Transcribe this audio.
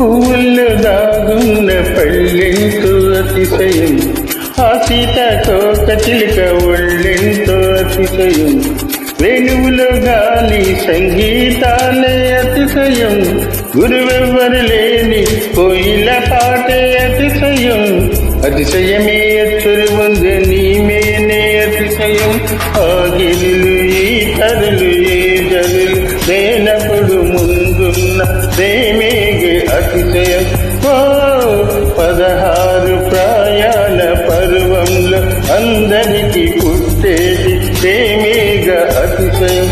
పువ్వుల్లో దాగున్న పళ్ళెంతో అతిశయం. ఆ సీతాకోక చిలుక ఒళ్ళెంతో అతిశయం. వేణువులో గాలి సంగీతాలే అతిశయం. గురువెవ్వరు లేని కోయిల పాటే అతిశయం. అతిశయమే అచ్చురు ఉంది నీమేనే అతిశయం. ఆగిరులు ఈ తరులు ఏ జరులు లేనప్పుడు ముందున్న ప్రేమే దాటితే ఎక్కువ పదహారు ప్రాయాల పర్వంలో అందరికీ పుట్టేది ప్రేమేగా అతిశయం.